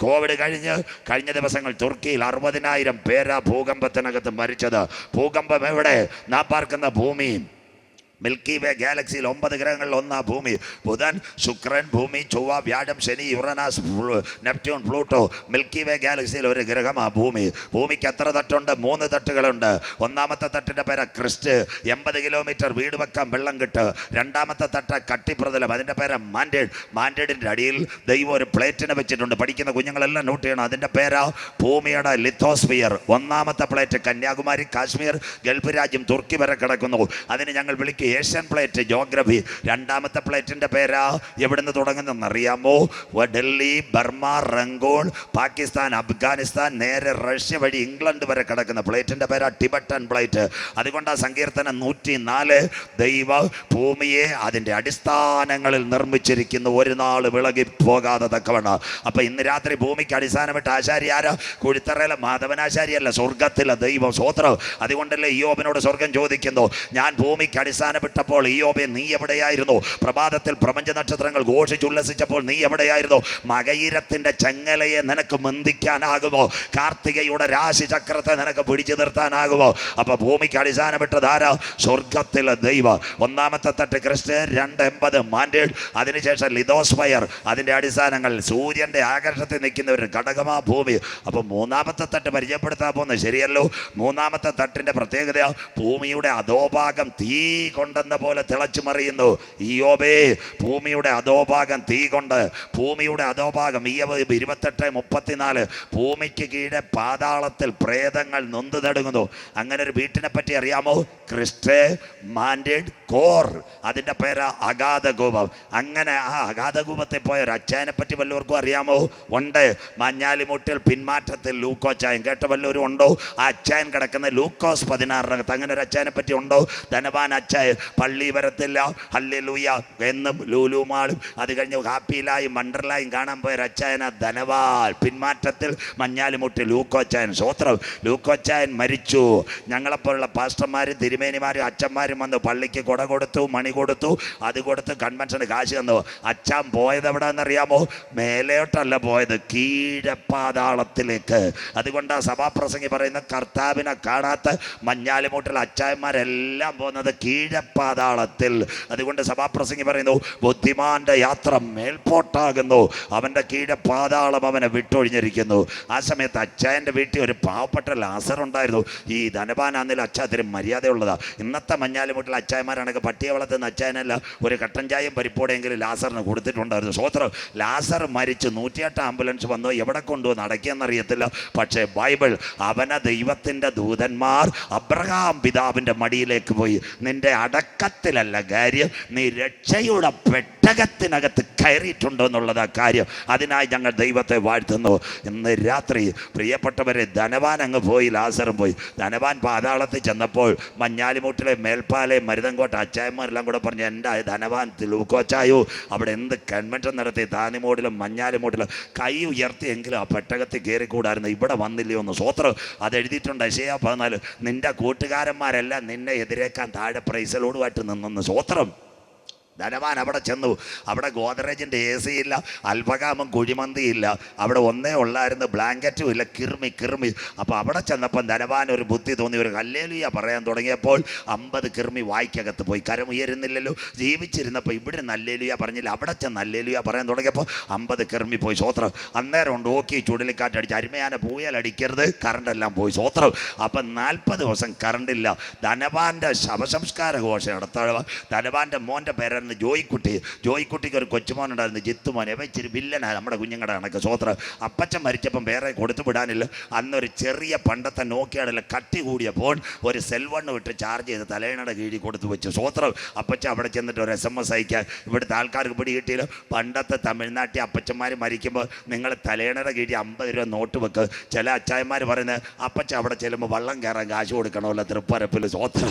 Covid കഴിഞ്ഞ് കഴിഞ്ഞ ദിവസങ്ങൾ തുർക്കിയിൽ അറുപതിനായിരം പേരാ ഭൂകമ്പത്തിനകത്ത് മരിച്ചത്. ഭൂകമ്പം എവിടെ? നാം പാർക്കുന്ന ഭൂമി മിൽക്കി വേ ഗാലക്സിയിൽ ഒമ്പത് ഗ്രഹങ്ങളിൽ ഒന്നാ ഭൂമി. ബുധൻ ശുക്രൻ ഭൂമി ചൊവ്വ വ്യാഴം ശനി Uranus Neptune Pluto. Milky Way ഗാലക്സിയിൽ ഒരു ഗ്രഹമാ ഭൂമി. ഭൂമിക്ക് എത്ര തട്ടുണ്ട്? മൂന്ന് തട്ടുകളുണ്ട്. ഒന്നാമത്തെ തട്ടിന്റെ പേര് ക്രിസ്റ്റ്. എൺപത് കിലോമീറ്റർ വീട് വെക്കാൻ വെള്ളം കിട്ട്. രണ്ടാമത്തെ തട്ട കട്ടിപ്രതലം. അതിന്റെ പേര് മാൻഡേഡ്. മാൻഡേഡിന്റെ അടിയിൽ ദൈവം ഒരു പ്ലേറ്റിനെ വെച്ചിട്ടുണ്ട്. പഠിക്കുന്ന കുഞ്ഞുങ്ങളെല്ലാം നോട്ട് ചെയ്യണം. അതിന്റെ പേരാ ഭൂമിയുടെ ലിത്തോസ്ഫിയർ. ഒന്നാമത്തെ പ്ലേറ്റ് കന്യാകുമാരി കാശ്മീർ ഗൾഫ് രാജ്യം തുർക്കി വരെ കിടക്കുന്നു. അതിന് ഞങ്ങൾ വിളിക്കും ഏഷ്യൻ പ്ലേറ്റ് ജോഗ്രഫി രണ്ടാമത്തെ പ്ലേറ്റിന്റെ പേരാ എവിടുന്ന് തുടങ്ങുന്നതെന്ന് അറിയാമോ? ഡൽഹി ബർമ റംഗോൺ പാകിസ്ഥാൻ അഫ്ഗാനിസ്ഥാൻ നേരെ റഷ്യ വഴി ഇംഗ്ലണ്ട് വരെ കിടക്കുന്ന പ്ലേറ്റിന്റെ പേരാ ടിബറ്റൻ പ്ലേറ്റ്. അതുകൊണ്ട് ആ സങ്കീർത്തനം നൂറ്റി നാല് ദൈവ ഭൂമിയെ അതിന്റെ അടിസ്ഥാനങ്ങളിൽ നിർമ്മിച്ചിരിക്കുന്ന. ഒരു നാൾ വിളകി പോകാതെ തക്കവണ് അപ്പം ഇന്ന് രാത്രി ഭൂമിക്ക് അടിസ്ഥാനമിട്ട് ആശാരി ആരാ? കുഴിത്തറയിലെ മാധവനാശാരിയല്ല സ്വർഗത്തിലെ ദൈവം സ്വോത്രം. അതുകൊണ്ടല്ലേ ഈ ഓപനോട് സ്വർഗം ചോദിക്കുന്നു. ഞാൻ ഭൂമിക്ക് അടിസ്ഥാനമിട്ടപ്പോൾ ഈയോബെ നീ എവിടെയായിരുന്നു? പ്രഭാതത്തിൽ പ്രപഞ്ച നക്ഷത്രങ്ങൾ ഘോഷിച്ചുല്ലസിച്ചപ്പോൾ നീ എവിടെയായിരുന്നു? മകയിരത്തിന്റെ ചെങ്ങലയെ നിനക്ക് മന്ദിക്കാനാകുമോ? കാർത്തികയുടെ രാശി ചക്രത്തെ നിനക്ക് പിടിച്ചു നിർത്താനാകുമോ? അപ്പൊ ഭൂമിക്ക് അടിസ്ഥാനപ്പെട്ട ധാര സ്വർഗത്തിലെ ദൈവ. ഒന്നാമത്തെ തട്ട് ക്രിസ്റ്റ് രണ്ട് എൺപത് മാൻഡേഡ് അതിനുശേഷം ലിതോസ്ഫയർ അതിന്റെ അടിസ്ഥാനങ്ങൾ സൂര്യന്റെ ആകർഷത്തിൽ നിൽക്കുന്ന ഒരു ഘടകമാ ഭൂമി. അപ്പോൾ മൂന്നാമത്തെ തട്ട് പരിചയപ്പെടുത്താൻ പോകുന്നത് ശരിയല്ലോ. മൂന്നാമത്തെ തട്ടിന്റെ പ്രത്യേകത ഭൂമിയുടെ അധോഭാഗം തീ കൊണ്ടെന്ന പോലെ തിളച്ചു മറിയുന്നു. യോബേ ഭൂമിയുടെ അധോഭാഗം തീ കൊണ്ട് ഭൂമിയുടെ അധോഭാഗം ഈ ഇരുപത്തെട്ട് മുപ്പത്തിനാല് ഭൂമിക്ക് കീഴെ പാതാളത്തിൽ പ്രേതങ്ങൾ നൊന്തു തടുങ്ങുന്നു അങ്ങനെ ഒരു വീട്ടിനെ പറ്റി അറിയാമോ? ക്രിസ്റ്റ് മാൻഡേഡ് കോർ. അതിന്റെ പേര് അഗാധകൂപം. അങ്ങനെ ആ അഗാധകൂപത്തിൽ പോയ ഒരു അച്ചായനെ പറ്റി വല്ലവർക്കും അറിയാമോ? ഉണ്ട്. മഞ്ഞാലിമുട്ടിൽ പിന്മാറ്റത്തിൽ ലൂക്കോച്ചായൻ കേട്ട വല്ലവരും ഉണ്ടോ? ആ അച്ചായൻ കിടക്കുന്ന ലൂക്കോസ് പതിനാറിനകത്ത്. അങ്ങനെ ഒരു അച്ചായനെ പറ്റി ഉണ്ടോ? ധനവാൻ അച്ചായൻ പള്ളി വരത്തില്ല ഹല്ലേലൂയ. എന്നും ലൂലുമാളും അത് കഴിഞ്ഞ് ഹാപ്പിയിലായും വണ്ടർലായും കാണാൻ പോയ രച്ചായന ധനവാൻ പിന്മാറ്റത്തിൽ മഞ്ഞാലിമുട്ടി ലൂക്കോച്ചായൻ സ്വോത്രം ലൂക്കോച്ചായൻ മരിച്ചു. ഞങ്ങളെപ്പോലുള്ള പാസ്റ്റർമാരും തിരുമേനിമാരും അച്ഛന്മാരും വന്ന് പള്ളിക്ക് കുട കൊടുത്തു മണി കൊടുത്തു. അത് കൊടുത്ത് കൺവെൻഷന് കാശ് തന്നു. അച്ഛൻ പോയത് എവിടെയെന്നറിയാമോ മേലോട്ടല്ല പോയത്. കീഴപ്പാതാളത്തിലേക്ക്. അതുകൊണ്ട് ആ സഭാപ്രസംഗി പറയുന്ന കർത്താവിനെ കാണാത്ത മഞ്ഞാലിമൂട്ടിലെ അച്ചായന്മാരെല്ലാം പോകുന്നത് കീഴപ്പാതാളത്തിൽ അതുകൊണ്ട് സഭാപ്രസംഗി പറയുന്നു ബുദ്ധിമാന്റെ യാത്ര മേൽപോട്ടാകുന്നു. അവന്റെ അവന്റെ കീഴപ്പാതാളം അവനെ വിട്ടൊഴിഞ്ഞിരിക്കുന്നു. ആ സമയത്ത് അച്ചായന്റെ വീട്ടിൽ ഒരു പാവപ്പെട്ട ലാസർ ഉണ്ടായിരുന്നു. ഈ ധനപാനാന്നിൽ അച്ചാത്തിന് മര്യാദയുള്ളതാ. ഇന്നത്തെ മഞ്ഞാലിമുട്ടിൽ അച്ചായന്മാരാണെങ്കിൽ പട്ടിയെ വളർത്തുന്ന അച്ചായനല്ല ഒരു കട്ടൻ ചായയും പരിപ്പോടെയെങ്കിലും ലാസറിന് കൊടുത്തിട്ടുണ്ടായിരുന്നു. സ്വോത്രം ലാസർ മരിച്ച് നൂറ്റിയെട്ട് ആംബുലൻസ് വന്നു. എവിടെ കൊണ്ടുവന്ന് അടക്കിയെന്നറിയത്തില്ല പക്ഷേ ബൈബിൾ അവനെ ദൈവത്തിന്റെ ദൂതന്മാർ അബ്രഹാം പിതാവിന്റെ മടിയിലേക്ക് പോയി. നിന്റെ അടക്കത്തിലല്ല കാര്യം നീ രക്ഷയുടെ പെട്ടകത്തിനകത്ത് കയറിയിട്ടുണ്ടോ എന്നുള്ളതാ കാര്യം. അതിനായി ഞങ്ങൾ ദൈവത്തെ വാഴ്ത്തുന്നു. ഇന്ന് രാത്രി പ്രിയപ്പെട്ടവരെ ധനവാൻ അങ്ങ് പോയി ലാസറും പോയി. ധനവാൻ പാതാളത്തിൽ ചെന്നപ്പോൾ മഞ്ഞാലിമൂട്ടിലെ മേൽപ്പാലെ മരുതങ്കോട്ട അച്ചായന്മാരെല്ലാം കൂടെ പറഞ്ഞു എന്റെ ധനവാൻ? തിലൂക്കോച്ചായോ അവിടെ എന്ത് കൺവെൻഷൻ നടത്തി താനിമൂടിലും മഞ്ഞാലിമൂട്ടിലും കൈ ഉയർത്തിയെങ്കിലും ആ പെട്ടകത്തിൽ കയറിക്കൂടായിരുന്നു. ഇവിടെ വന്നില്ലയോ എന്ന് സ്വോത്രം അത് എഴുതിയിട്ടുണ്ട് അശയ പതിനാല്. നിന്റെ കൂട്ടുകാരന്മാരെല്ലാം നിന്നെ എതിരേക്കാൻ താഴെ പ്രൈസലോടുമായിട്ട് നിന്നെന്ന് സ്വോത്രം ധനവാൻ അവിടെ ചെന്നു. അവിടെ ഗോദ്രേജിന്റെ എ സി ഇല്ല അൽഫകാമും കുഴിമന്തി ഇല്ല. അവിടെ ഒന്നേ ഉള്ളായിരുന്നു ബ്ലാങ്കറ്റും ഇല്ല കിർമി കിർമി. അപ്പോൾ അവിടെ ചെന്നപ്പം ധനവാൻ ഒരു ബുദ്ധി തോന്നി ഒരു കല്ലേലിയ പറയാൻ തുടങ്ങിയപ്പോൾ അമ്പത് കിർമി വായിക്കകത്ത് പോയി. കരം ഉയരുന്നില്ലല്ലോ. ജീവിച്ചിരുന്നപ്പോൾ ഇവിടെ നല്ലേലിയ പറഞ്ഞില്ല അവിടെ ചെന്ന് നല്ലേലിയ പറയാൻ തുടങ്ങിയപ്പോൾ അമ്പത് കിർമി പോയി. സ്വോത്രം അന്നേരം ഉണ്ട് ഓക്കി ചുഴലിക്കാറ്റടിച്ച് പോയാൽ അടിക്കരുത് കറണ്ടെല്ലാം പോയി. സ്വോത്രം അപ്പം നാൽപ്പത് ദിവസം കറണ്ടില്ല ധനവാന്റെ ശവസംസ്കാര ഘോഷം നടത്തുക ധനവാന്റെ മോന്റെ പേരായിരുന്നു ജോയിക്കുട്ടി ജോയിക്കുട്ടിക്ക് ഒരു കൊച്ചുമോൻ ഉണ്ടായിരുന്നു ജിത്തുമോൻ. ഇവ ഇച്ചിരി വില്ലനാണ് നമ്മുടെ കുഞ്ഞുങ്ങളുടെ കണക്ക്. സ്വോത്രം അപ്പച്ചൻ മരിച്ചപ്പം വേറെ കൊടുത്തു വിടാനില്ല. അന്നൊരു ചെറിയ പണ്ടത്തെ നോക്കിയാടല്ല കട്ടി കൂടിയ ഫോൺ ഒരു സെൽവണ്ണ് വിട്ട് ചാർജ് ചെയ്ത് തലേണയുടെ കീഴിൽ കൊടുത്തു വെച്ചു. സ്വോത്രം അപ്പച്ചൻ അവിടെ ചെന്നിട്ട് ഒരു എസ് എം എസ് അയക്കാൻ. ഇവിടുത്തെ ആൾക്കാർക്ക് പിടി കിട്ടിയില്ല. പണ്ടത്തെ തമിഴ്നാട്ടിൽ അപ്പച്ചന്മാർ മരിക്കുമ്പോൾ നിങ്ങൾ തലേണയുടെ കീഴിൽ അമ്പത് രൂപ നോട്ട് വെക്കുക ചില അച്ചായന്മാർ പറയുന്നത് അപ്പച്ച അവിടെ ചെല്ലുമ്പോൾ വള്ളം കയറാൻ കാശ് കൊടുക്കണമല്ലോ തൃപ്പരപ്പിൽ സ്വോത്രം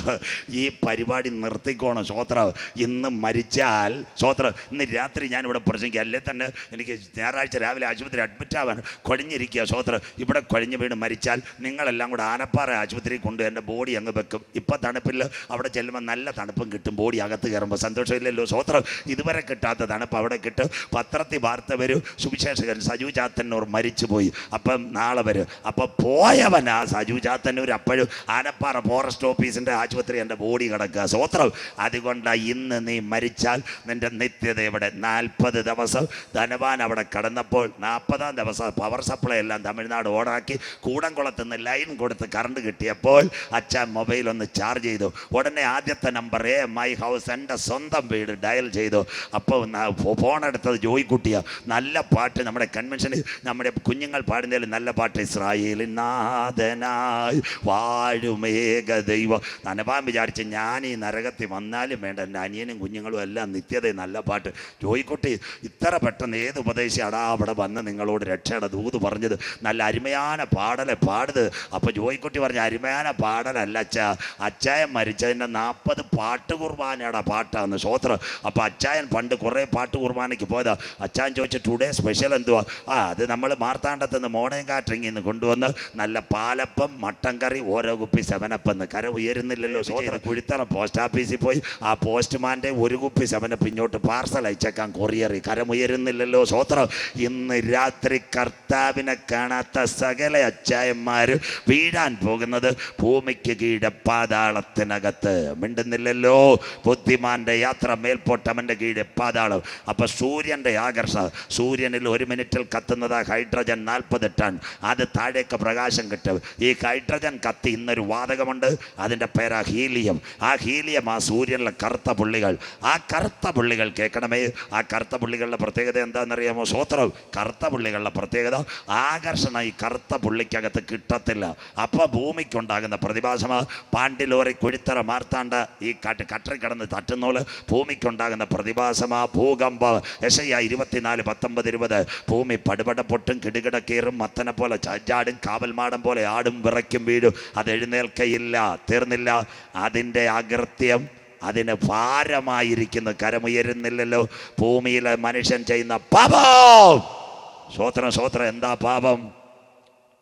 ഈ പരിപാടി നിർത്തിക്കോണം സ്വോത്രം ഇന്ന് മരിച്ച മരിച്ചാൽ സ്വോത്രം ഇന്ന് രാത്രി ഞാൻ ഇവിടെ പ്രസംഗിക്കുക അല്ലേ തന്നെ? എനിക്ക് ഞായറാഴ്ച രാവിലെ ആശുപത്രി അഡ്മിറ്റ് ആവാൻ കുഴഞ്ഞിരിക്കുക സ്വോത്രം ഇവിടെ കുഴഞ്ഞു വീണ് മരിച്ചാൽ നിങ്ങളെല്ലാം കൂടെ ആനപ്പാറ ആശുപത്രി കൊണ്ട് എന്റെ ബോഡി അങ്ങ് വെക്കും. ഇപ്പം തണുപ്പിൽ അവിടെ ചെല്ലുമ്പോൾ നല്ല തണുപ്പും കിട്ടും. ബോഡി അകത്ത് കയറുമ്പോൾ സന്തോഷമില്ലല്ലോ. സ്വോത്രം ഇതുവരെ കിട്ടാത്ത തണുപ്പ് അവിടെ കിട്ടും. പത്രത്തിൽ വാർത്ത വരും. സുവിശേഷകൻ സജു ചാത്തന്നൂർ മരിച്ചുപോയി. അപ്പം നാളെ വരും. അപ്പം പോയവനാ സജു ചാത്തന്നൂർ അപ്പോഴും ആനപ്പാറ ഫോറസ്റ്റ് ഓഫീസിന്റെ ആശുപത്രി എന്റെ ബോഡി കിടക്കുക. സ്വോത്രം അതുകൊണ്ടാണ് ഇന്ന് നീ മരിച്ചാൽ നിന്റെ നിത്യത ഇവിടെ നാൽപ്പത് ദിവസം ധനവാൻ അവിടെ കടന്നപ്പോൾ നാൽപ്പതാം ദിവസം പവർ സപ്ലൈ എല്ലാം തമിഴ്നാട് ഓണാക്കി കൂടംകുളത്ത് നിന്ന് ലൈൻ കൊടുത്ത് കറണ്ട് കിട്ടിയപ്പോൾ അച്ഛൻ മൊബൈൽ ഒന്ന് ചാർജ് ചെയ്തു. ഉടനെ ആദ്യത്തെ നമ്പർ എ മൈ ഹൗസ് എന്റെ സ്വന്തം വീട് ഡയൽ ചെയ്തു. അപ്പോൾ ഫോൺ എടുത്തത് ജോയിക്കുട്ടിയ. നല്ല പാട്ട് നമ്മുടെ കൺവെൻഷനിൽ നമ്മുടെ കുഞ്ഞുങ്ങൾ പാടുന്നതിൽ നല്ല പാട്ട് ഇസ്രായേലിൻ നാഥനായി വാഴുമേക ദൈവം. നനവാൻ വിചാരിച്ച് ഞാൻ ഈ നരകത്തിൽ വന്നാലും വേണ്ട എന്റെ അനിയനും കുഞ്ഞുങ്ങളും അല്ല നിത്യത നല്ല പാട്ട്. ചോദിക്കോട്ടെ ഇത്ര പെട്ടെന്ന് ഏത് ഉപദേശിയാടാ അവിടെ വന്ന് നിങ്ങളോട് രക്ഷയുടെ ദൂത് പറഞ്ഞത് നല്ല അരുമയാന പാടലെ പാടുത്. അപ്പോൾ ജോയിക്കുട്ടി പറഞ്ഞ അരുമയാന പാടലല്ല അച്ഛ. അച്ചായൻ മരിച്ചതിന്റെ നാൽപ്പത് പാട്ട് കുർബാനയുടെ പാട്ടാണ് ശ്രോത്രം. അപ്പോൾ അച്ചായൻ പണ്ട് കുറേ പാട്ട് കുർബാനയ്ക്ക് പോയതാ. അച്ചായൻ ചോദിച്ച ടുഡേ സ്പെഷ്യൽ എന്തുവാ? ആ അത് നമ്മൾ മാർത്താണ്ടത്ത് നിന്ന് മോർണിംഗ് കാറ്ററിംഗിൽ നിന്ന് കൊണ്ടുവന്ന് നല്ല പാലപ്പം മട്ടൻ കറി ഓരോ കുപ്പി സെവനപ്പെന്ന് കര ഉയരുന്നില്ലല്ലോ സ്വോത്രം കുഴിത്തറ പോസ്റ്റ് ഓഫീസിൽ പോയി ആ പോസ്റ്റ്മാന്റെ ഒരു കുപ്പി അവനെ പിന്നോട്ട് പാർസൽ അയച്ചേക്കാൻ കൊറിയറി കരമുയരുന്നില്ലല്ലോ. സ്വോത്രം ഇന്ന് രാത്രി കർത്താവിനെ കാണാത്ത സകല അച്ചായന്മാർ വീഴാൻ പോകുന്നത് ഭൂമിക്ക് കീഴെ പാതാളത്തിനകത്ത്. മിണ്ടുന്നില്ലല്ലോ. ബുദ്ധിമാന്റെ യാത്ര മേൽപോട്ടവന്റെ കീഴെ പാതാളം. അപ്പൊ സൂര്യന്റെ ആകർഷ സൂര്യനിൽ ഒരു മിനിറ്റിൽ കത്തുന്നത് ഹൈഡ്രജൻ നാൽപ്പത് ടൺ. അത് താഴേക്ക് പ്രകാശം കിട്ടും. ഈ ഹൈഡ്രജൻ കത്തി ഇന്നൊരു വാതകമുണ്ട്. അതിന്റെ പേരാ ഹീലിയം. ആ ഹീലിയം ആ സൂര്യനിലെ കറുത്ത പുള്ളികൾ. ആ കറുത്ത പുള്ളികൾ കേൾക്കണമേ. ആ കറുത്ത പുള്ളികളുടെ പ്രത്യേകത എന്താണെന്നറിയാമോ? സ്വോത്രം കറുത്ത പുള്ളികളുടെ പ്രത്യേകത ആകർഷണം ഈ കറുത്ത പുള്ളിക്കകത്ത് കിട്ടത്തില്ല. അപ്പോൾ ഭൂമിക്കുണ്ടാകുന്ന പ്രതിഭാസമാണ് പാണ്ടിലോറി കുഴിത്തറ മാർത്താണ്ട ഈ കാട്ട് കട്ടറി കിടന്ന് തട്ടുന്നോൽ ഭൂമിക്കുണ്ടാകുന്ന പ്രതിഭാസമാ. ഭൂകമ്പ യശയ്യ ഇരുപത്തിനാല് പത്തൊമ്പത് ഇരുപത്. ഭൂമി പടുപട പൊട്ടും കിടുകിട കീറും മത്തനെ പോലെ ചാടും കാവൽമാടം പോലെ ആടും വിറയ്ക്കും വീഴും. അത് എഴുന്നേൽക്കയില്ല തീർന്നില്ല. അതിന്റെ അകൃത്യം അതിന് ഭാരമായിരിക്കുന്ന കരമുയരുന്നില്ലല്ലോ. ഭൂമിയിലെ മനുഷ്യൻ ചെയ്യുന്ന പാപം. സ്വോത്രം സ്വോത്രം എന്താ പാപം?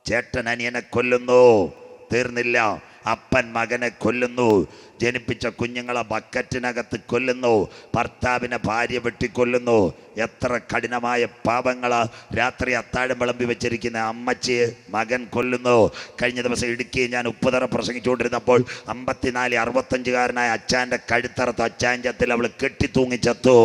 ചേട്ടൻ അനിയനെ കൊല്ലുന്നു. തീർന്നില്ല. അപ്പൻ മകനെ കൊല്ലുന്നു. ജനിപ്പിച്ച കുഞ്ഞുങ്ങളെ ബക്കറ്റിനകത്ത് കൊല്ലുന്നു. ഭർത്താവിനെ ഭാര്യ വെട്ടിക്കൊല്ലുന്നു. എത്ര കഠിനമായ പാപങ്ങൾ രാത്രി അത്താഴം വിളമ്പി വെച്ചിരിക്കുന്ന അമ്മച്ചിയെ മകൻ കൊല്ലുന്നു. കഴിഞ്ഞ ദിവസം ഇടുക്കി ഞാൻ ഉപ്പുതറ പ്രസംഗിച്ചുകൊണ്ടിരുന്നപ്പോൾ അമ്പത്തിനാല് അറുപത്തഞ്ചുകാരനായ അച്ചാന്റെ കഴുത്തറത്ത് അച്ചാഞ്ചത്തിൽ അവൾ കെട്ടിത്തൂങ്ങിച്ചത്തു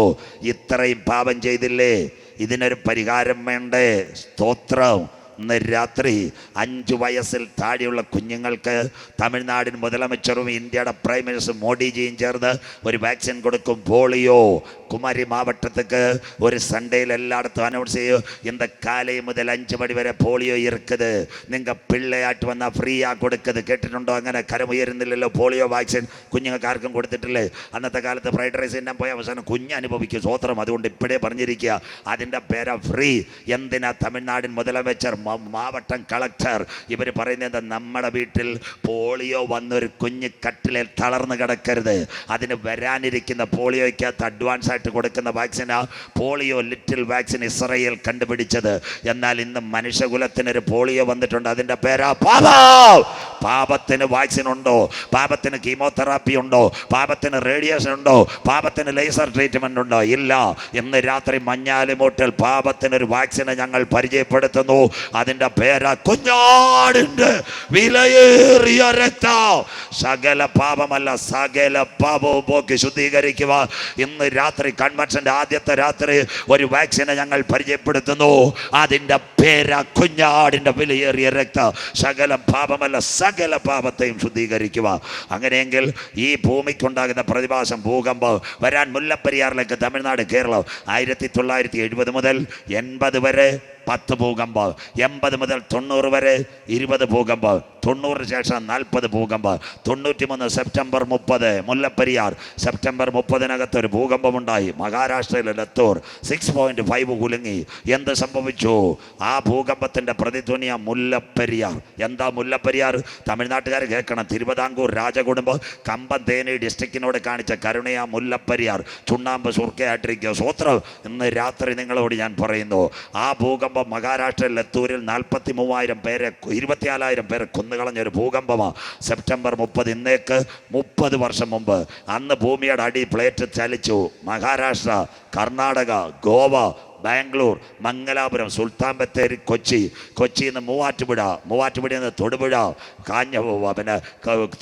ഇത്രയും പാപം ചെയ്തില്ലേ? ഇതിനൊരു പരിഹാരം വേണ്ടേ? സ്തോത്രം. അന്ന് രാത്രി അഞ്ച് വയസ്സിൽ താഴെയുള്ള കുഞ്ഞുങ്ങൾക്ക് തമിഴ്നാടിൻ മുതലമച്ചറും ഇന്ത്യയുടെ പ്രൈം മിനിസ്റ്റർ മോഡിജിയും ചേർന്ന് ഒരു വാക്സിൻ കൊടുക്കും. പോളിയോ. കുമാരി മാവട്ടത്തേക്ക് ഒരു സൺഡേയിൽ എല്ലായിടത്തും അനൗൺസ് ചെയ്യും. இந்த മുതൽ முதல் മണി വരെ പോളിയോ போலியோ നിങ്ങൾ പിള്ളയായിട്ട് വന്നാൽ ഫ്രീ ആ കൊടുക്കുന്നത് കേട്ടിട്ടുണ്ടോ? അങ്ങനെ കരമുയരുന്നില്ലല്ലോ പോളിയോ വാക്സിൻ. കുഞ്ഞുങ്ങൾക്ക് ആർക്കും കൊടുത്തിട്ടില്ലേ? അന്നത്തെ കാലത്ത് ഫ്രൈഡ് റൈസ് എല്ലാം പോയ അവസാനം കുഞ്ഞ് അനുഭവിക്കും. സ്വോത്രം അതുകൊണ്ട് ഇപ്പോഴേ പറഞ്ഞിരിക്കുക. അതിന്റെ പേരാ ഫ്രീ. എന്തിനാ തമിഴ്നാടിൻ മുതലമേച്ചർ മാവട്ടം കളക്ടർ. ഇവർ പറയുന്നത് നമ്മുടെ വീട്ടിൽ പോളിയോ വന്നൊരു കുഞ്ഞ് കട്ടിലിൽ തളർന്നു കിടക്കരുത്. അതിന് വരാനിരിക്കുന്ന പോളിയോയ്ക്കകത്ത് അഡ്വാൻസ് ആയിട്ട് കൊടുക്കുന്ന വാക്സിനാ പോളിയോ ലിറ്റിൽ വാക്സിൻ ഇസ്രയേൽ കണ്ടുപിടിച്ചത്. എന്നാൽ ഇന്ന് മനുഷ്യകുലത്തിനൊരു പോളിയോ വന്നിട്ടുണ്ട്. അതിന്റെ പേരാ പാപം. പാപത്തിന് വാക്സിൻ ഉണ്ടോ? പാപത്തിന് കീമോതെറാപ്പി ഉണ്ടോ? പാപത്തിന് റേഡിയേഷൻ ഉണ്ടോ? പാപത്തിന് ലേസർ ട്രീറ്റ്മെന്റ് ഉണ്ടോ? ഇല്ല. ഇന്ന് രാത്രി മഞ്ഞാലിമൂട്ടിൽ പാപത്തിനൊരു വാക്സിനെ ഞങ്ങൾ പരിചയപ്പെടുത്തുന്നു. അതിന്റെ പേരാ കുഞ്ഞാടിന്റെ വിലയേറിയ രക്തം. സകല പാപമല്ല സകല പാപവും പോക്കി ശുദ്ധീകരിക്കുക. ഇന്ന് രാത്രി കൺവെൻഷന്റെ ആദ്യത്തെ രാത്രി ഒരു വാക്സിനെ ഞങ്ങൾ പരിചയപ്പെടുത്തുന്നു. അതിന്റെ പേരാ കുഞ്ഞാടിന്റെ വിലയേറിയ രക്തം. സകല പാപമല്ല സകല പാപത്തെയും ശുദ്ധീകരിക്കുക. അങ്ങനെയെങ്കിൽ ഈ ഭൂമിക്കുണ്ടാകുന്ന പ്രതിഭാസം ഭൂകമ്പം വരാൻ മുല്ലപ്പെരിയാറിലേക്ക് തമിഴ്നാട് കേരളം ആയിരത്തി തൊള്ളായിരത്തി എഴുപത് മുതൽ എൺപത് വരെ പത്ത് ഭൂകമ്പം. എൺപത് മുതൽ തൊണ്ണൂറ് വരെ ഇരുപത് ഭൂകമ്പം. തൊണ്ണൂറിന് ശേഷം നാൽപ്പത് ഭൂകമ്പം. തൊണ്ണൂറ്റി മൂന്ന് സെപ്റ്റംബർ മുപ്പത് മുല്ലപ്പെരിയാർ. സെപ്റ്റംബർ മുപ്പതിനകത്ത് ഒരു ഭൂകമ്പം ഉണ്ടായി മഹാരാഷ്ട്രയിലെ ലത്തൂർ. സിക്സ് പോയിന്റ് ഫൈവ് കുലുങ്ങി. എന്ത് സംഭവിച്ചു? ആ ഭൂകമ്പത്തിന്റെ പ്രതിധ്വനിയ മുല്ലപ്പെരിയാർ. എന്താ മുല്ലപ്പെരിയാർ? തമിഴ്നാട്ടുകാർ കേൾക്കണം. തിരുവിതാംകൂർ രാജകുടുംബം കമ്പം തേനി ഡിസ്ട്രിക്റ്റിനോട് കാണിച്ച കരുണയ മുല്ലപ്പെരിയാർ. ചുണ്ണാമ്പ് സുർക്കയായിട്ടിരിക്കുക സ്വത്രം ഇന്ന് രാത്രി നിങ്ങളോട് ഞാൻ പറയുന്നു. ആ ഭൂകമ്പം മഹാരാഷ്ട്രയിൽ ലത്തൂരിൽ നാൽപ്പത്തി മൂവായിരം പേരെ ഇരുപത്തിനാലായിരം പേരെ കൊന്നുകളഞ്ഞ ഒരു ഭൂകമ്പമാണ് സെപ്റ്റംബർ മുപ്പത് ഇന്നേക്ക് മുപ്പത് വർഷം മുമ്പ്. അന്ന് ഭൂമിയുടെ അടി പ്ലേറ്റ് ചലിച്ചു. മഹാരാഷ്ട്ര കർണാടക ഗോവ ബാംഗ്ലൂർ മംഗലാപുരം സുൽത്താൻ ബത്തേരി കൊച്ചി. കൊച്ചിയിൽ നിന്ന് മൂവാറ്റുപുഴ മൂവാറ്റുപുഴയിൽ നിന്ന് തൊടുപുഴ കാഞ്ഞ പിന്നെ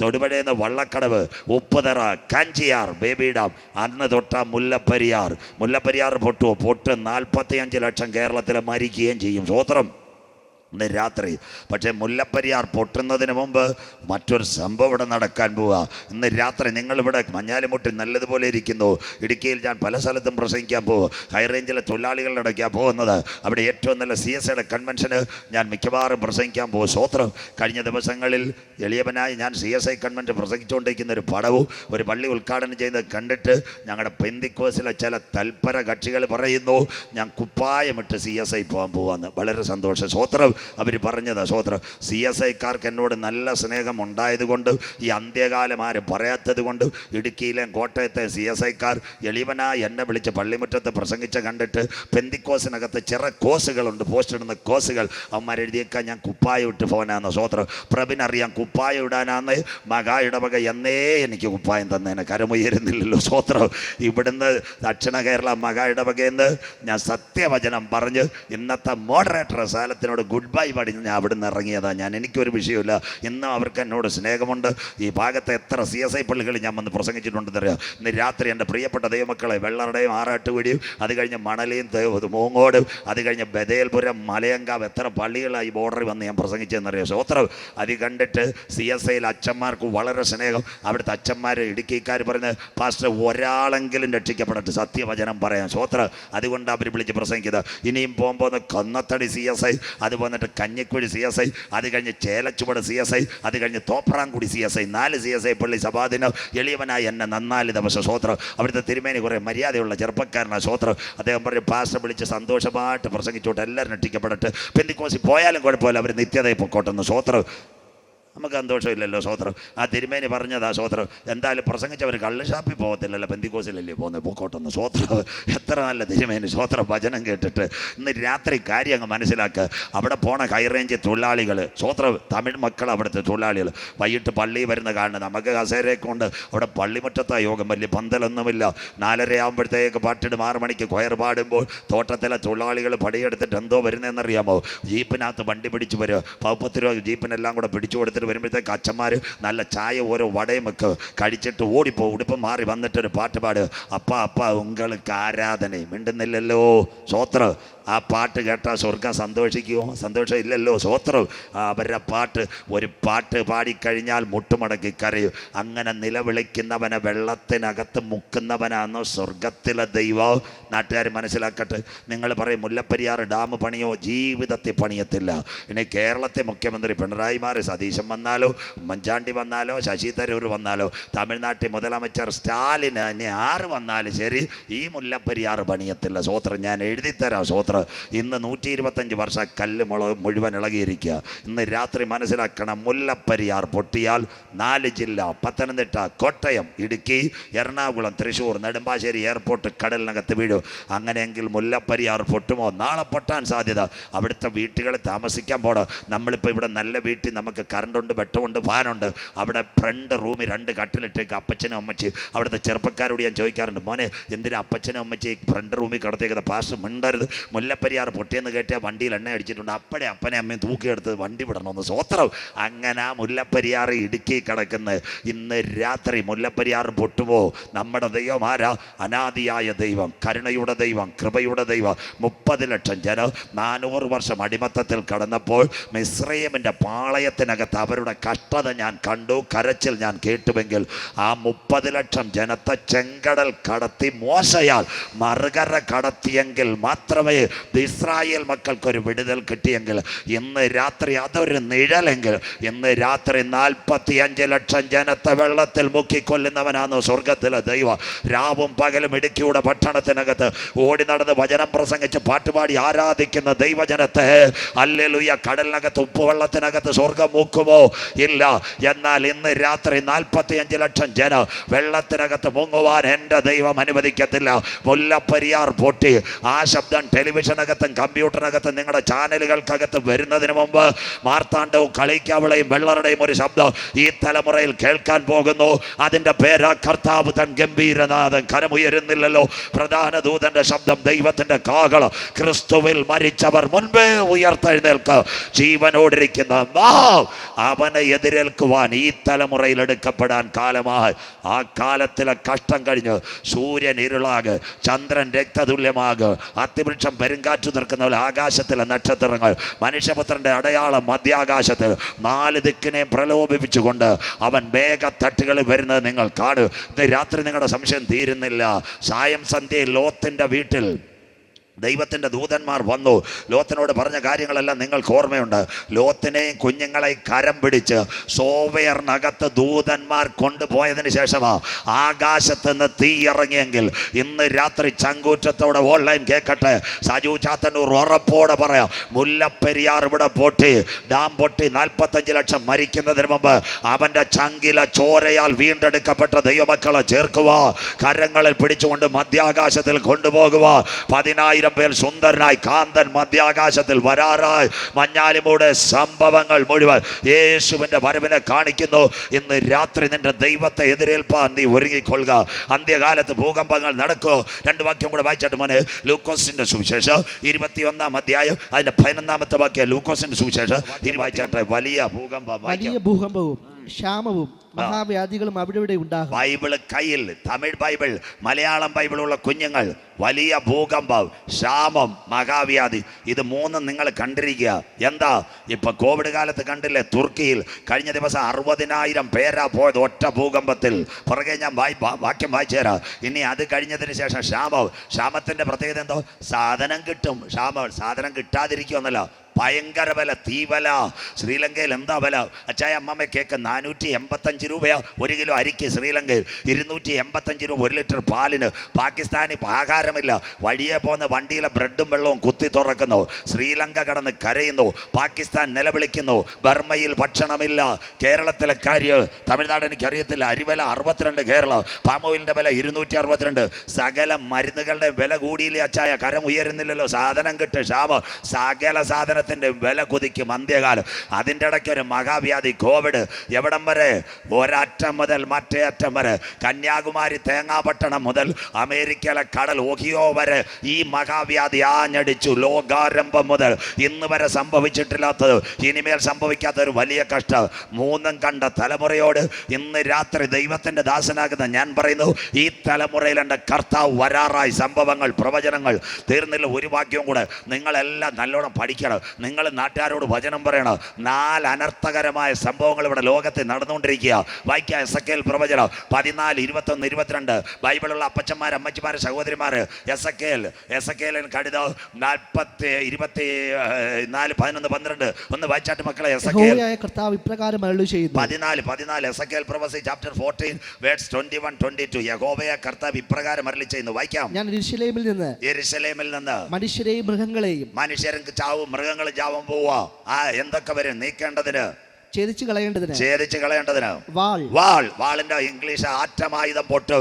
തൊടുപുഴയിൽ നിന്ന് വള്ളക്കടവ് ഉപ്പുതറ കാഞ്ചിയാർ ബേബി ഡാം അന്ന് തൊട്ട മുല്ലപ്പരിയാർ. മുല്ലപ്പരിയാർ പൊട്ടു പൊട്ട് നാൽപ്പത്തിയഞ്ച് ലക്ഷം കേരളത്തിൽ മരിക്കുകയും ചെയ്യും. സ്വോത്രം ഇന്ന് രാത്രി. പക്ഷേ മുല്ലപ്പെരിയാർ പൊട്ടുന്നതിന് മുമ്പ് മറ്റൊരു സംഭവം ഇവിടെ നടക്കാൻ പോവുക ഇന്ന് രാത്രി നിങ്ങളിവിടെ മഞ്ഞാലിമുട്ടിൽ നല്ലതുപോലെ ഇരിക്കുന്നു. ഇടുക്കിയിൽ ഞാൻ പല സ്ഥലത്തും പ്രസംഗിക്കാൻ പോകും ഹൈറേഞ്ചിലെ തൊഴിലാളികളുടെ ഇടയ്ക്കാണ് പോകുന്നത്. അവിടെ ഏറ്റവും നല്ല സി എസ് ഐയുടെ കൺവെൻഷന് ഞാൻ മിക്കവാറും പ്രസംഗിക്കാൻ പോകും. സ്വോത്രം കഴിഞ്ഞ ദിവസങ്ങളിൽ എളിയവനായി ഞാൻ സി എസ് ഐ കൺവെൻഷൻ പ്രസംഗിച്ചുകൊണ്ടിരിക്കുന്ന ഒരു പടവും ഒരു പള്ളി ഉദ്ഘാടനം ചെയ്യുന്നത് കണ്ടിട്ട് ഞങ്ങളുടെ പെന്തിക്കോസിലെ ചില തൽപര കക്ഷികൾ പറയുന്നു ഞാൻ കുപ്പായമിട്ട് സി എസ് ഐ പോകാൻ പോവാന്ന്. വളരെ സന്തോഷം. സ്വോത്രം അവർ പറഞ്ഞതാ സ്വോത്രം സി എസ് ഐക്കാർക്ക് എന്നോട് നല്ല സ്നേഹം ഉണ്ടായതുകൊണ്ട് ഈ അന്ത്യകാലം പറയാത്തത് കൊണ്ട് ഇടുക്കിയിലെ കോട്ടയത്തെ സി എസ് ഐക്കാർ എളിവനായി എന്നെ വിളിച്ച് പള്ളിമുറ്റത്ത് പ്രസംഗിച്ച കണ്ടിട്ട് പെന്തിക്കോസിനകത്ത് ചെറു കോസുകളുണ്ട് പോസ്റ്റ് ഇടുന്ന കോസുകൾ. അവന്മാർ എഴുതിയേക്കാൻ ഞാൻ കുപ്പായ ഇട്ട് പോകാനാന്ന് സ്വോത്രം പ്രബിനറിയാം കുപ്പായ ഇടാനാന്ന്. മകാ ഇടവക എന്നേ എനിക്ക് കുപ്പായം തന്നേനെ കരമുയരുന്നില്ലല്ലോ സ്വോത്രം ഇവിടുന്ന് ദക്ഷിണ കേരള മകാ ഇടവകയെന്ന് ഞാൻ സത്യവചനം പറഞ്ഞ് ഇന്നത്തെ മോഡറേറ്റർ സാലത്തിനോട് ഗുഡ് ബൈ പാടി ഞാൻ നിന്ന് ഇറങ്ങിയതാണ് ഞാൻ എനിക്കൊരു വിഷയമില്ല ഇന്നും അവർക്ക് എന്നോട് സ്നേഹമുണ്ട്. ഈ ഭാഗത്തെ എത്ര സി എസ് ഐ പള്ളികളിൽ ഞാൻ വന്ന് പ്രസംഗിച്ചിട്ടുണ്ടെന്നറിയാം? ഇന്ന് രാത്രി എന്റെ പ്രിയപ്പെട്ട ദൈവമക്കളെ വെള്ളറുടെയും ആറാട്ടുപടിയും അത് കഴിഞ്ഞ് മണലിയും മൂങ്ങോടും അത് കഴിഞ്ഞ് ബദേൽപുരം മലയങ്കാവ് എത്ര പള്ളികളായി ബോർഡറിൽ വന്ന് ഞാൻ പ്രസംഗിച്ചെന്നറിയാം സ്വോത്രം അത് കണ്ടിട്ട് സി എസ് ഐയിൽ അച്ഛന്മാർക്ക് വളരെ സ്നേഹം. അവിടുത്തെ അച്ഛന്മാർ ഇടുക്കിക്കാർ പറഞ്ഞ് പാസ്റ്റർ ഒരാളെങ്കിലും രക്ഷിക്കപ്പെടട്ടെ. സത്യവചനം പറയാം. സ്വോത്രം അതുകൊണ്ട് അവർ വിളിച്ച് പ്രസംഗിക്കുന്നത് ഇനിയും പോകുമ്പോൾ കന്നത്തടി സി എസ് ഐ അത് കഞ്ഞിക്കുഴി സി എസ് ഐ അത് കഴിഞ്ഞ് ചേലച്ചുവട് സി എസ് ഐ അത് കഴിഞ്ഞ് തോപ്രാംകുടി സി എസ് ഐ നാല് സി എസ് ഐ പള്ളി സഭാദിനർ എളിയവനായി എന്നെ നന്നാൽ ദിവസം സ്വോത്രം അവിടുത്തെ തിരുമേനി കുറേ മര്യാദയുള്ള ചെറുപ്പക്കാരനാണ് സ്വോത്രം അദ്ദേഹം പറഞ്ഞ് പാസ്റ്റർ വിളിച്ച് സന്തോഷമായിട്ട് പ്രസംഗിച്ചോട്ട് എല്ലാവരും രക്ഷിക്കപ്പെടട്ടെ. പെന്തിക്കോസി പോയാലും കുഴപ്പമില്ല അവർ നിത്യതയെ പൊക്കോട്ടെന്ന് സ്വോത്രം നമുക്ക് സന്തോഷമില്ലല്ലോ സ്വോത്രം ആ തിരുമേനി പറഞ്ഞതാ സ്വോത്രം എന്തായാലും പ്രസംഗിച്ചവർ കള്ള് ഷാപ്പിൽ പോകത്തില്ലല്ലോ പെന്തിക്കോസിലല്ലേ പോകുന്നത് പൂക്കോട്ടൊന്ന് സ്വോത്രം എത്ര നല്ല തിരുമേനി സ്വോത്രം ഭജനം കേട്ടിട്ട് ഇന്ന് രാത്രി കാര്യം അങ്ങ് മനസ്സിലാക്കുക അവിടെ പോണ ഹൈറേഞ്ച് തൊഴിലാളികൾ സ്വോത്രം തമിഴ് മക്കൾ അവിടുത്തെ തൊഴിലാളികൾ. വൈകിട്ട് പള്ളി വരുന്ന കാരണം നമുക്ക് കസേരയൊക്കെ കൊണ്ട് അവിടെ പള്ളിമുറ്റത്താ യോഗം വലിയ പന്തലൊന്നുമില്ല. നാലര ആകുമ്പോഴത്തേക്ക് പാട്ടിടും ആറ് മണിക്ക് കൊയർ പാടുമ്പോൾ തോട്ടത്തിലെ തൊഴിലാളികൾ പടിയെടുത്തിട്ട് എന്തോ വരുന്നതെന്നറിയാമോ? ജീപ്പിനകത്ത് വണ്ടി പിടിച്ച് വരിക പപ്പത്ത് രൂപ ജീപ്പിനെല്ലാം കൂടെ പിടിച്ചു വരുമ്പോഴത്തേക്ക് അച്ഛന്മാർ നല്ല ചായ ഓരോ വടയും വെക്ക് കഴിച്ചിട്ട് ഓടിപ്പോ ഉടുപ്പ് മാറി വന്നിട്ടൊരു പാട്ട് പാട് അപ്പ അപ്പ ഉങ്ങൾക്ക് ആരാധന? മിണ്ടുന്നില്ലല്ലോ. സ്വോത്ര ആ പാട്ട് കേട്ടാൽ സ്വർഗം സന്തോഷിക്കുമോ സന്തോഷം ഇല്ലല്ലോ സ്വോത്രം അവരുടെ പാട്ട് ഒരു പാട്ട് പാടിക്കഴിഞ്ഞാൽ മുട്ടുമടക്കി കരയും. അങ്ങനെ നിലവിളിക്കുന്നവനെ വെള്ളത്തിനകത്ത് മുക്കുന്നവനാണ് സ്വർഗത്തിലെ ദൈവം. നാട്ടുകാർ മനസ്സിലാക്കട്ടെ. നിങ്ങൾ പറയും മുല്ലപ്പെരിയാർ ഡാം പണിയോ? ജീവിതത്തിൽ പണിയത്തില്ല. ഇനി കേരളത്തെ മുഖ്യമന്ത്രി പിണറായി മാറി സതീശൻ വന്നാലോ? ഉമ്മൻചാണ്ടി വന്നാലോ? ശശി തരൂർ വന്നാലോ? തമിഴ്നാട്ടിൽ മുതലമച്ചർ സ്റ്റാലിന് ഇനി ആറ് വന്നാലും ശരി ഈ മുല്ലപ്പെരിയാർ പണിയത്തില്ല. സ്വോത്രം ഞാൻ എഴുതിത്തരാം സ്വോത്രം ഇന്ന് നൂറ്റി ഇരുപത്തഞ്ച് വർഷം കല്ല് മുളക് മുഴുവൻ ഇളകിയിരിക്കുക. ഇന്ന് രാത്രി മനസ്സിലാക്കണം മുല്ലപ്പെരിയാർ പൊട്ടിയാൽ നാല് ജില്ല പത്തനംതിട്ട കോട്ടയം ഇടുക്കി എറണാകുളം തൃശ്ശൂർ നെടുമ്പാശ്ശേരി എയർപോർട്ട് കടലിനകത്ത് വീഴും. അങ്ങനെയെങ്കിൽ മുല്ലപ്പെരിയാർ പൊട്ടുമോ? നാളെ പൊട്ടാൻ സാധ്യത. അവിടുത്തെ വീട്ടുകളിൽ താമസിക്കാൻ പോകണം നമ്മളിപ്പോൾ ഇവിടെ നല്ല വീട്ടിൽ നമുക്ക് കറണ്ടുണ്ട് വെട്ടമുണ്ട് ഫാനുണ്ട് അവിടെ ഫ്രണ്ട് റൂമിൽ രണ്ട് കട്ടിലിട്ടേക്ക് അപ്പച്ചനും അമ്മച്ചി. അവിടുത്തെ ചെറുപ്പക്കാരോട് ഞാൻ ചോദിക്കാറുണ്ട് മോനെ എന്തിനാ അപ്പച്ചനും അമ്മച്ചി ഫ്രണ്ട് റൂമിൽ കിടത്തേക്കുന്നത് പാസ് മിണ്ടരുത്. മുല്ലപ്പെരിയാർ പൊട്ടിയെന്ന് കേട്ടിയാൽ വണ്ടിയിൽ എണ്ണ അടിച്ചിട്ടുണ്ട്. അപ്പടെ അപ്പനെ അമ്മയും തൂക്കിയെടുത്ത് വണ്ടി വിടണമെന്ന് സ്വോത്രം. അങ്ങനെ ആ മുല്ലപ്പെരിയാർ ഇടുക്കി കിടക്കുന്നത്. ഇന്ന് രാത്രി മുല്ലപ്പെരിയാർ പൊട്ടുമോ നമ്മുടെ ദൈവം ആരാ? അനാദിയായ ദൈവം കരുണയുടെ ദൈവം കൃപയുടെ ദൈവം. മുപ്പത് ലക്ഷം ജനം നാനൂറ് വർഷം അടിമത്തത്തിൽ കടന്നപ്പോൾ മിശ്രയമിന്റെ പാളയത്തിനകത്ത് അവരുടെ കഷ്ടത ഞാൻ കണ്ടു. കരച്ചിൽ ഞാൻ കേട്ടുവെങ്കിൽ ആ മുപ്പത് ലക്ഷം ജനത്തെ ചെങ്കടൽ കടത്തി മോശയാൽ മറുകര കടത്തിയെങ്കിൽ മാത്രമേ ഇസ്രായേൽ മക്കൾക്കൊരു വിടുതൽ കിട്ടിയെങ്കിൽ ഇന്ന് രാത്രി അതൊരു നിഴലെങ്കിൽ ഇന്ന് രാത്രി നാൽപ്പത്തി അഞ്ച് ലക്ഷം ജനത്തെ വെള്ളത്തിൽ മുക്കിക്കൊല്ലുന്നവനാണ് സ്വർഗത്തിലെ ദൈവം? രാവും പകലും ഇടുക്കിയുടെ പട്ടണത്തിനകത്ത് ഓടി നടന്ന് വചനം പ്രസംഗിച്ച് പാട്ടുപാടി ആരാധിക്കുന്ന ദൈവജനത്തെ അല്ലെലുയ കടലിനകത്ത് ഉപ്പുവെള്ളത്തിനകത്ത് സ്വർഗം മൂക്കുമോ? ഇല്ല. എന്നാൽ ഇന്ന് രാത്രി നാൽപ്പത്തി അഞ്ച് ലക്ഷം ജനം വെള്ളത്തിനകത്ത് മുങ്ങുവാൻ എന്റെ ദൈവം അനുവദിക്കത്തില്ല. മുല്ലപ്പെരിയാർ പൊട്ടി. ആ ശബ്ദം ടെലിവിഷനകത്തും കമ്പ്യൂട്ടറിനകത്തും നിങ്ങളുടെ ചാനലുകൾക്കകത്ത് വരുന്നതിന് മുമ്പ് മാർത്താണ്ഡവും കളിക്കാവിളയും വെള്ളറുടെയും ഒരു ശബ്ദം ഈ തലമുറയിൽ കേൾക്കാൻ പോകുന്നു. അതിന്റെ പേരാ കർത്താവ് തൻ ഗംഭീരനാഥൻ. കരമുയരുന്നില്ലല്ലോ പ്രധാന ദൂതന്റെ ശബ്ദം ദൈവത്തിന്റെ കാകള ക്രിസ്തുവിൽ മരിച്ചവർ മുൻപേ ഉയർത്തെഴുന്നേൽക്ക്. ജീവനോടിരിക്കുന്ന അവനെ എതിരേൽക്കുവാൻ ഈ തലമുറയിൽ എടുക്കപ്പെടാൻ കാലമായി ആ കാലത്തിലെ കഷ്ടം കഴിഞ്ഞ് സൂര്യൻ ഇരുളാകെ ചന്ദ്രൻ രക്തതുല്യമാക് അത്തിവൃക്ഷം പെരുങ്കാറ്റു നിൽക്കുന്ന പോലെ ആകാശത്തിലെ നക്ഷത്രങ്ങൾ മനുഷ്യപുത്രന്റെ അടയാളം മധ്യാകാശത്തിൽ നാല് ദിക്കിനെ പ്രലോഭിപ്പിച്ചുകൊണ്ട് അവൻ മേഘത്തട്ടുകളിൽ വരുന്നത് നിങ്ങൾ കാണും. ഇന്ന് രാത്രി നിങ്ങളുടെ സംശയം തീരുന്നില്ല. സായം സന്ധ്യയിൽ ലോത്തിന്റെ വീട്ടിൽ ദൈവത്തിന്റെ ദൂതന്മാർ വന്നു. ലോത്തിനോട് പറഞ്ഞ കാര്യങ്ങളെല്ലാം നിങ്ങൾക്ക് ഓർമ്മയുണ്ട്. ലോത്തിനെയും കുഞ്ഞുങ്ങളെയും കരം പിടിച്ച് സോവയറിനകത്ത് ദൂതന്മാർ കൊണ്ടുപോയതിന് ശേഷമാ ആകാശത്ത് നിന്ന് തീ ഇറങ്ങിയെങ്കിൽ ഇന്ന് രാത്രി ചങ്കൂറ്റത്തോടെ ഓൺലൈൻ കേൾക്കട്ടെ സജു ചാത്തന്നൂർ ഉറപ്പോടെ പറയാം. മുല്ലപ്പെരിയാർ ഇവിടെ പൊട്ടി ഡാം പൊട്ടി നാൽപ്പത്തഞ്ച് ലക്ഷം മരിക്കുന്നതിന് മുമ്പ് അവന്റെ ചങ്കില ചോരയാൽ വീണ്ടെടുക്കപ്പെട്ട ദൈവമക്കളെ ചേർക്കുക കരങ്ങളിൽ പിടിച്ചുകൊണ്ട് മധ്യാകാശത്തിൽ കൊണ്ടുപോകുക പതിനായിരം പേർ സുന്ദരനായി കാന്തൻ മധ്യാകാശത്തിൽ വരാറായി മഞ്ഞാലിമൂടെ സംഭവങ്ങൾ മുഴുവൻ യേശുവിന്റെ വരവിനെ കാണിക്കുന്നു. ഇന്ന് രാത്രി നിന്റെ ദൈവത്തെ എതിരേൽപ്പാൻ നീ ഒരുങ്ങിക്കൊള്ളുക. അന്ത്യകാലത്ത് ഭൂകമ്പങ്ങൾ നടക്കോ. രണ്ട് വാക്യം കൂടെ വായിച്ചിട്ട് മോനെ. ലൂക്കോസിന്റെ സുവിശേഷം ഇരുപത്തിയൊന്നാം അധ്യായം അതിന്റെ പതിനൊന്നാമത്തെ വാക്യം ലൂക്കോസിന്റെ സുവിശേഷം. ഇനി വായിച്ചാട്ടെ. വലിയ ഭൂകമ്പം. വലിയ ഭൂകമ്പവും. ക്ഷാമവും മഹാവ്യാധികളും അവിടെ ഇവിടെ ഉണ്ടാകും? ബൈബിൾ കയ്യിൽ തമിഴ് ബൈബിൾ മലയാളം ബൈബിളുള്ള കുഞ്ഞുങ്ങൾ വലിയ ഭൂകമ്പം ക്ഷാമം മഹാവ്യാധി ഇത് മൂന്നും നിങ്ങൾ കണ്ടിരിക്കുക. എന്താ? ഇപ്പൊ കോവിഡ് കാലത്ത് കണ്ടില്ലേ? തുർക്കിയിൽ കഴിഞ്ഞ ദിവസം അറുപതിനായിരം പേരാ പോയത് ഒറ്റ ഭൂകമ്പത്തിൽ. പുറകെ ഞാൻ വായി വാക്യം വായിച്ചു തരാം. ഇനി അത് കഴിഞ്ഞതിന് ശേഷം ക്ഷാമം. ക്ഷാമത്തിന്റെ പ്രത്യേകത എന്തോ? സാധനം കിട്ടും. ക്ഷാമം. സാധനം കിട്ടാതിരിക്കുമെന്നല്ല ഭയങ്കര വില തീവല ശ്രീലങ്കയിൽ എന്താ വില? അച്ചായ അമ്മമ്മ കേക്ക് നാനൂറ്റി എൺപത്തഞ്ച് രൂപയാ ഒരു കിലോ അരിക്ക് ശ്രീലങ്കയിൽ. ഇരുന്നൂറ്റി എൺപത്തഞ്ച് രൂപ ഒരു ലിറ്റർ പാലിന്. പാകിസ്ഥാനി ആഹാരമില്ല. വഴിയെ പോകുന്ന വണ്ടിയിലെ ബ്രെഡും വെള്ളവും കുത്തി തുറക്കുന്നു. ശ്രീലങ്ക കടന്ന് കരയുന്നു. പാകിസ്ഥാൻ നിലവിളിക്കുന്നു. ബർമ്മയിൽ ഭക്ഷണമില്ല. കേരളത്തിലെ കാര്യം തമിഴ്നാട് എനിക്കറിയത്തില്ല. അരിവില അറുപത്തിരണ്ട് കേരളം. പാമോയിലിന്റെ വില ഇരുന്നൂറ്റി അറുപത്തിരണ്ട് സകല മരുന്നുകളുടെ വില കൂടിയില്ലേ അച്ചായ? കരം ഉയരുന്നില്ലല്ലോ. സാധനം കിട്ടും. ക്ഷാമം. സകല സാധനത്തിന്റെ വില കുതിക്കും അന്ത്യകാലം. അതിന്റെ ഇടയ്ക്ക് ഒരു മഹാവ്യാധി കോവിഡ്. എവിടം വരെ? ഒരറ്റം മുതൽ മറ്റേ അറ്റം വരെ. കന്യാകുമാരി തേങ്ങാപട്ടണം മുതൽ അമേരിക്കയിലെ കടൽ ഓഹിയോ വരെ ഈ മഹാവ്യാധി ആഞ്ഞടിച്ചു ലോകാരംഭം മുതൽ. ഇന്ന് വരെ സംഭവിച്ചിട്ടില്ലാത്തത് ഇനിമേൽ സംഭവിക്കാത്ത ഒരു വലിയ കഷ്ടം. മൂന്നും കണ്ട തലമുറയോട് ഇന്ന് രാത്രി ദൈവത്തിന്റെ ദാസനാകുന്ന ഞാൻ പറയുന്നു ഈ തലമുറയിൽ എന്റെ കർത്താവ് വരാറായി. സംഭവങ്ങൾ പ്രവചനങ്ങൾ തീർന്നില്ല. ഒരു വാക്യവും കൂടെ നിങ്ങളെല്ലാം നല്ലോണം പഠിക്കണം. നിങ്ങൾ നാട്ടുകാരോട് വചനം പറയണം. നാല് അനർത്ഥകരമായ സംഭവങ്ങൾ ഇവിടെ ലോകത്ത് നടന്നുകൊണ്ടിരിക്കുക. വായിക്കുക എസ് എ പ്രവചനം. പതിനാല് ഇരുപത്തൊന്ന് ഇരുപത്തിരണ്ട്. ബൈബിളുള്ള അപ്പച്ചന്മാർ അമ്മച്ചിമാർ സഹോദരിമാർ എസ് എ കെൽ എസ് എ കെയിലിന് കടിതം നാൽപ്പത്തി ഇരുപത്തി നാല് പതിനൊന്ന് പന്ത്രണ്ട്. ഒന്ന് വായിച്ചാട്ട് മക്കളെ എസ് എ കെൽ യഹോവയായ കർത്താവ് ഇപ്രകാരം അരുളി ചെയ്യുന്നു. പതിനാല് പതിനാല്. എസ് എ പ്രവസി chapter fourteen words twenty one twenty two യഹോവയ കർത്താവ് ഇപ്രകാരം അരളി ചെയ്യുന്നു. വായിക്കാം. ഞാൻ എരിശലേമിൽ നിന്ന് യെരുശലേമിൽ നിന്ന് മനുഷ്യരെയും മൃഗങ്ങളെയും മനുഷ്യരും ചാവും മൃഗങ്ങൾ ചാവും പോവുക ആ എന്തൊക്കെ വരും? നീക്കേണ്ടതിന് ഛേദിച്ചു കളയേണ്ടതിന് ഛേദിച്ചു കളയേണ്ടതിന്. വാൾ. വാൾ. വാളിന്റെ ഇംഗ്ലീഷ് ആറ്റമായുധം പൊട്ട്.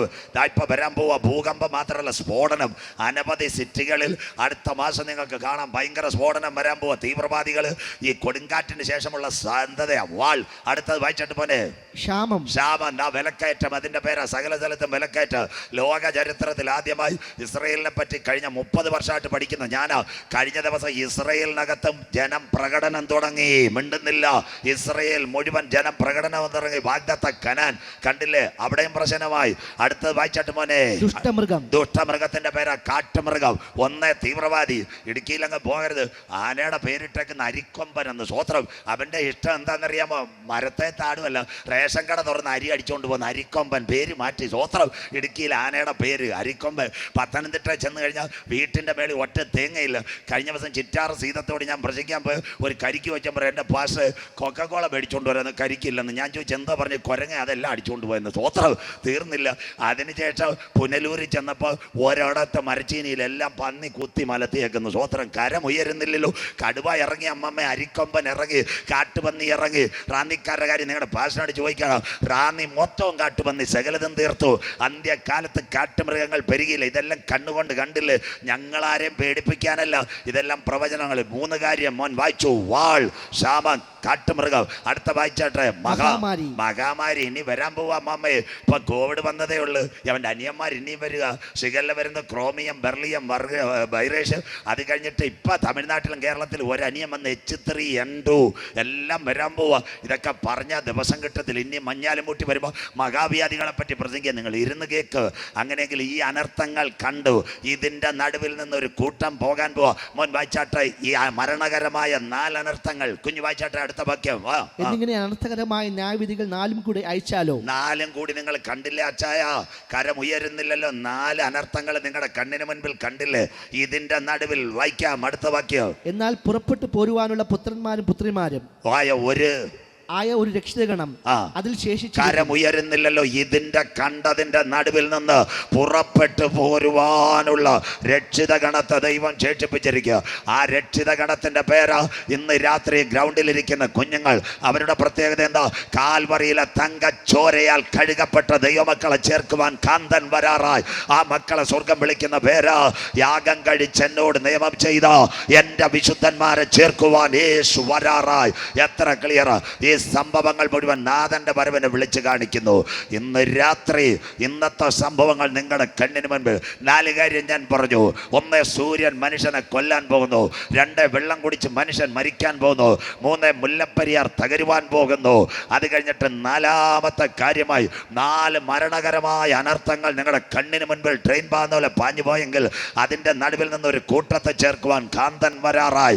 ഇപ്പൊ വരാൻ പോവാ. ഭൂകമ്പം മാത്രമല്ല സ്ഫോടനം. അനവധി സിറ്റികളിൽ അടുത്ത മാസം നിങ്ങൾക്ക് കാണാം. ഭയങ്കര സ്ഫോടനം വരാൻ പോവാ. തീവ്രവാദികൾ ഈ കൊടുങ്കാറ്റിന് ശേഷമുള്ള സാധ്യതയാ വാൾ. അടുത്തത് വായിച്ചിട്ട് പോലെ ക്ഷാമം. ശാമം ആ വിലക്കയറ്റം. അതിന്റെ പേരാ സകല സ്ഥലത്തും വിലക്കയറ്റം. ലോക ചരിത്രത്തിൽ ആദ്യമായി ഇസ്രയേലിനെ പറ്റി കഴിഞ്ഞ മുപ്പത് വർഷമായിട്ട് പഠിക്കുന്ന ഞാനാ. കഴിഞ്ഞ ദിവസം ഇസ്രയേലിനകത്തും ജനം പ്രകടനം തുടങ്ങി. മിണ്ടുന്നില്ല. ഇസ്രയേൽ ഇസ്രയേൽ മുഴുവൻ ജനം പ്രകടനമിറങ്ങി വാഗ്ദത്ത കനാൻ കണ്ടില്ലേ? അവിടെയും പ്രശ്നമായി. അടുത്തത് വായിച്ചാട്ട് മോനെ. ദുഷ്ടമൃഗം. ദുഷ്ടമൃഗത്തിന്റെ പേരാ കാട്ടുമൃഗം. ഒന്ന് തീവ്രവാദി. ഇടുക്കിയിൽ അങ്ങ് പോകരുത്. ആനയുടെ പേരിട്ടേക്കുന്ന അരിക്കൊമ്പൻ എന്ന് സ്വോത്രം അവന്റെ ഇഷ്ടം എന്താണെന്നറിയാമോ? മരത്തെ താടുമല്ല റേഷൻ കട തുറന്ന് അരി അടിച്ചുകൊണ്ട് പോകുന്ന അരിക്കൊമ്പൻ പേര് മാറ്റി സ്വോത്രം ഇടുക്കിയിൽ ആനയുടെ പേര് അരിക്കൊമ്പൻ. പത്തനംതിട്ട ചെന്ന് കഴിഞ്ഞാൽ വീട്ടിന്റെ മേളിൽ ഒറ്റ തേങ്ങയില്ല. കഴിഞ്ഞ ദിവസം ചിറ്റാറ് സീതത്തോട് ഞാൻ പ്രസംഗിക്കാൻ പോയി. ഒരു കരിക്ക് വെച്ചപ്പോൾ എന്റെ പാസ് കൊക്കക്കോള മേടിച്ചുകൊണ്ട് വരാൻ കരിക്കില്ലെന്ന്. ഞാൻ ചോദിച്ചു എന്താ പറഞ്ഞ് കുരങ്ങ? അതെല്ലാം അടിച്ചുകൊണ്ട് പോയെന്ന്. സ്വോത്രം തീർന്നില്ല. അതിനുശേഷം പുനലൂരിൽ ചെന്നപ്പോൾ ഒരിടത്തെ മരച്ചീനിയിലെല്ലാം പന്നി കുത്തി മലത്തിയേക്കുന്നു. സ്വോത്രം കരമുയരുന്നില്ലല്ലോ കടുവ ഇറങ്ങി അമ്മമ്മ അരിക്കൊമ്പൻ ഇറങ്ങി കാട്ടുപന്നി ഇറങ്ങി. റാന്നിക്കാരുടെ കാര്യം നിങ്ങളുടെ പാഷനോട് ചോദിക്കണം. റാന്നി മൊത്തവും കാട്ടുപന്നി സകലതും തീർത്തു. അന്ത്യകാലത്ത് കാട്ടുമൃഗങ്ങൾ പെരുകിയില്ല. ഇതെല്ലാം കണ്ണുകൊണ്ട് കണ്ടില്ലേ? ഞങ്ങളാരെയും പേടിപ്പിക്കാനല്ല. ഇതെല്ലാം പ്രവചനങ്ങൾ. മൂന്ന് കാര്യം മോൻ വായിച്ചു. വാൾ ശാമൻ കാട്ടുമൃഗം. അടുത്ത വായിച്ചാട്ടെ മഹാ മഹാമാരി. മഹാമാരി ഇനി വരാൻ പോവാ അമ്മമ്മേ. ഇപ്പൊ കോവിഡ് വന്നതേ ഉള്ളൂ. അവന്റെ അനിയന്മാർ ഇനിയും വരിക. ഷിഗല്ല വരുന്ന ക്രോമിയം ബെർലിയം വർഗ വൈറേഷ് അത് കഴിഞ്ഞിട്ട് ഇപ്പൊ തമിഴ്നാട്ടിലും കേരളത്തിലും ഒരു അനിയം വന്ന് എച്ച് ത്രീ എൻ ടു എല്ലാം വരാൻ പോവാ. ഇതൊക്കെ പറഞ്ഞ ദിവസം കിട്ടത്തിൽ ഇനി മഞ്ഞാലും കൂട്ടി വരുമ്പോൾ മഹാവ്യാധികളെ പറ്റി പ്രസംഗിക്കുക നിങ്ങൾ ഇരുന്ന് കേക്ക്. അങ്ങനെയെങ്കിൽ ഈ അനർത്ഥങ്ങൾ കണ്ടു. ഇതിന്റെ നടുവിൽ നിന്ന് ഒരു കൂട്ടം പോകാൻ പോവാ. മോൻ വായിച്ചാട്ടെ ഈ മരണകരമായ മരണകരമായ നാലനർത്ഥങ്ങൾ. കുഞ്ഞു വായിച്ചാട്ടെ അടുത്ത വാക്യം. വാ. എന്നിങ്ങനെ അനർത്ഥകരമായ ന്യായവിധികൾ നാലും കൂടി അയച്ചാലോ? നാലും കൂടി നിങ്ങൾ കണ്ടില്ലേ അച്ചായ? കരമുയരുന്നില്ലല്ലോ നാല് അനർത്ഥങ്ങൾ നിങ്ങളുടെ കണ്ണിന് മുൻപിൽ കണ്ടില്ലേ? ഇതിന്റെ നടുവിൽ വായിക്കാം അടുത്ത വാക്യം. എന്നാൽ പുറപ്പെട്ടു പോരുവാനുള്ള പുത്രന്മാരും പുത്രിമാരും വായ ഒരു ആയ ഒരു രക്ഷിതഗണം ഗണം അതിൽ ശേഷിച്ചു കരമുയരുന്നില്ലല്ലോ. ഇതിന്റെ കണ്ടതിന്റെ നടുവിൽ നിന്ന് പുറപ്പെട്ടു പോരുവാനുള്ള രക്ഷിത ഗണത്തെ ദൈവം ശേഷിപ്പിച്ചിരിക്കുക. ആ രക്ഷിത ഗണത്തിന്റെ പേരാ ഇന്ന് രാത്രി ഗ്രൗണ്ടിലിരിക്കുന്ന കുഞ്ഞുങ്ങൾ. അവരുടെ പ്രത്യേകത എന്താ? കാൽവറിയിലെ തങ്കച്ചോരയാൽ കഴുകപ്പെട്ട ദൈവമക്കളെ ചേർക്കുവാൻ കാന്തൻ വരാറായി. ആ മക്കളെ സ്വർഗം വിളിക്കുന്ന പേരാ യാഗം കഴിച്ച് എന്നോട് നിയമം ചെയ്ത എന്റെ വിശുദ്ധന്മാരെ ചേർക്കുവാൻ യേശു വരാറായി. എത്ര ക്ലിയർ ഈ സംഭവങ്ങൾ മുഴുവൻ നാഥന്റെ വരവിനെ വിളിച്ചു കാണിക്കുന്നു. ഇന്ന് രാത്രി ഇന്നത്തെ സംഭവങ്ങൾ നിങ്ങളുടെ കണ്ണിന് മുൻപ് നാല് കാര്യം ഞാൻ പറഞ്ഞു. ഒന്ന് സൂര്യൻ മനുഷ്യനെ കൊല്ലാൻ പോകുന്നു. രണ്ട് വെള്ളം കുടിച്ച് മനുഷ്യൻ മരിക്കാൻ പോകുന്നു. മൂന്ന് മുല്ലപ്പരിയാർ തകരുവാൻ പോകുന്നു. അത് കഴിഞ്ഞിട്ട് നാലാമത്തെ കാര്യമായി നാല് മരണകരമായ അനർത്ഥങ്ങൾ നിങ്ങളുടെ കണ്ണിന് മുൻപിൽ ട്രെയിൻ പാകുന്ന പോലെ പാഞ്ഞു പോയെങ്കിൽ അതിന്റെ നടുവിൽ നിന്ന് ഒരു കൂട്ടത്തെ ചേർക്കുവാൻ കാന്തൻ വരാറായി.